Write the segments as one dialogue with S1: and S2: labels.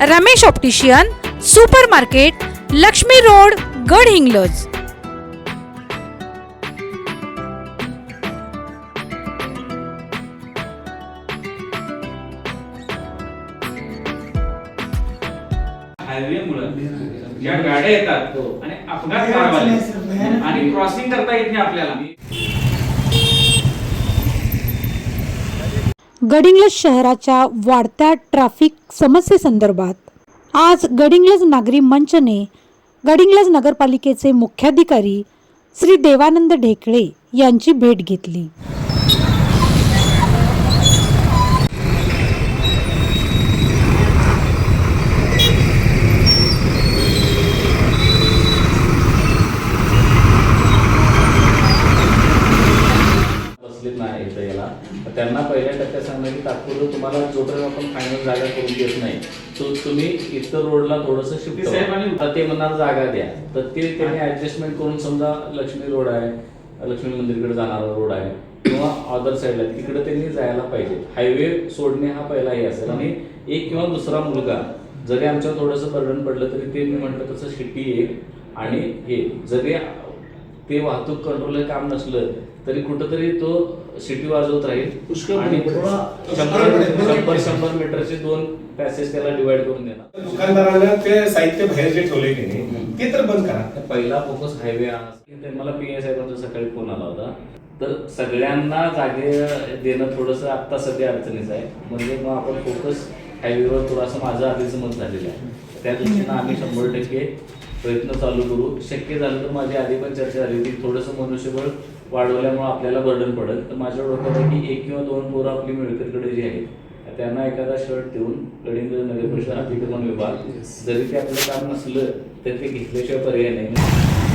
S1: Ramesh optician super market Laxmi road Gadhinglaj.
S2: Highway ज्या गाड्या येतात आणि अपघात आणि क्रॉसिंग करता येत नाही आपल्याला.
S1: गडिंग्लज शहराच्या वाढत्या ट्रॅफिक समस्येसंदर्भात आज गडिंग्लज नागरी मंचने गडिंग्लज नगरपालिकेचे मुख्याधिकारी श्री देवानंद ढेकळे यांची भेट घेतली
S3: बसलेत नाही इथं याला तर त्यांना पहिल्या टप्प्यात सांगणं की तात्पुरतं तुम्हाला जोपर्यंत आपण फायनल जागा करून देत नाही तो तुम्ही इतर रोडला थोडंसं शिफ्ट
S2: साहेबांनी-
S3: तर ते म्हणणार जागा द्या. तर ते त्यांनी ऍडजस्टमेंट करून समजा लक्ष्मी रोड आहे लक्ष्मी मंदिरकडे जाणारा रोड आहे किंवा अदर साईडला तिकडे त्यांनी जायला पाहिजे. हायवे सोडणे हा पहिला हे असेल. आणि एक किंवा दुसरा मुलगा जरी आमच्यावर थोडंसं बर्डन पडलं तरी ते मी म्हटलं तसं शिट्टी एक आणि हे. जरी ते वाहतूक कंट्रोल काम नसलं तरी कुठंतरी तो सिटी वाजवत राहील. आणि शंभर शंभर शंभर मीटरचे दोन पॅसेज त्याला डिवाइड करून देणार.
S4: दुकानदारांना ते साहित्य बाहेर जे ठेवले ते तर बंद करा.
S3: पहिला फोकस हायवे मला पी एस साहेबांचा सकाळी फोन आला होता. तर सगळ्यांना जागे देणं थोडंसं आत्ता सध्या अडचणीचं आहे. म्हणजे मग आपण फोकस हायवेवर थोडासा माझं आधीच मत झालेलं आहे. त्या दृष्टीनं आम्ही शंभर टक्के प्रयत्न चालू करू. शक्य झालं तर माझी आधी पण चर्चा झाली की थोडंसं मनुष्यबळ वाढवल्यामुळे आपल्याला बर्डन पडेल. तर माझ्या डोक्यात आहे की एक किंवा दोन पोरं आपली मिळकतकडे जी आहेत त्यांना एखादा शर्ट देऊन गडिंग नगर परिषद अतिक्रमण विभाग. जरी ते आपलं काम नसलं तर ते घेतल्याशिवाय पर्याय नाही.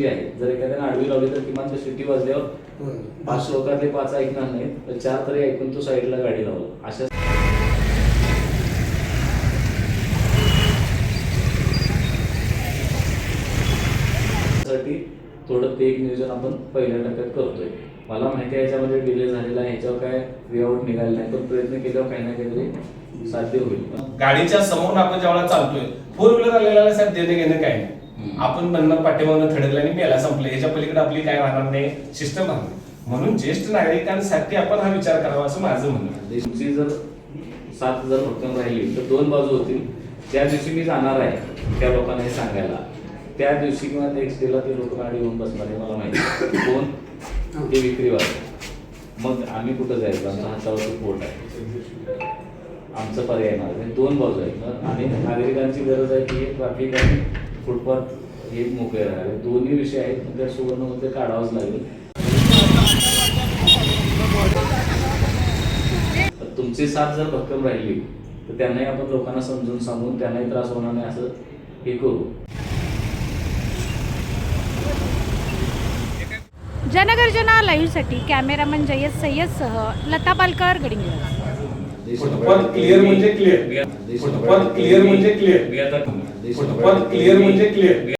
S3: जी आहे. जर एखाद्याने आडवी लावली तर किमान ते सिटी वाजल्यावर पाच लोकांतले पाच ऐकणार नाहीत तर चार तरी ऐकून तो साईडला गाडी लावला. अशा साठी थोडं ते एक नियोजन आपण पहिल्या टप्प्यात करतोय. मला माहिती आहे याच्यामध्ये डिले झालेला आहे. ह्याच्यावर काय वेआउट निघाले नाही. पण प्रयत्न केल्यावर काही ना काहीतरी साध्य होईल.
S4: गाडीच्या समोर आपण ज्यावेळेला चालतोय फोर व्हीलर आलेला साहेब देणे घेणं काय नाही. आपण म्हणणं पाठीमागून थडकलं आणि मेला संपलं. ह्याच्या पलीकडे आपली काय राहणार नाही? सिस्टम राहणार. म्हणून ज्येष्ठ नागरिकांसाठी आपण हा विचार करावा असं माझं म्हणणं आहे.
S3: तुमची जर सात हजार रक्कम राहिली तर दोन बाजू होतील. ज्या दिवशी मी जाणार आहे त्या लोकांना हे सांगायला. त्या दिवशी किंवा नेक्स्ट डेला ते लोक गाडी येऊन बसणार आहे मला माहिती आहे. कोण? ते विक्रीवाले. मग आम्ही कुठं जायचं? आमचा हातावरती पोट आहे. आमचं पर्याय नाही. दोन बाजू आहेत ना. आणि नागरिकांची गरज आहे की ट्रॅफिक आणि फुटपाथ हे मोकळे राहावे. दोन्ही विषय आहेत पण त्या सुवर्णमध्ये काढावंच लागेल. तुमची साथ जर भक्कम राहिली तर त्यांनाही आपण लोकांना समजून सांगून त्यांनाही त्रास होणार नाही असं हे करू.
S1: जनगर्जना लाईव्हसाठी कॅमेरामन जयस सय्यदसह लता पालकर
S4: फुटपाथ क्लिअर म्हणजे क्लिअर फुटपाथ क्लिअर म्हणजे क्लिअर फुटपाथ क्लिअर म्हणजे क्लिअर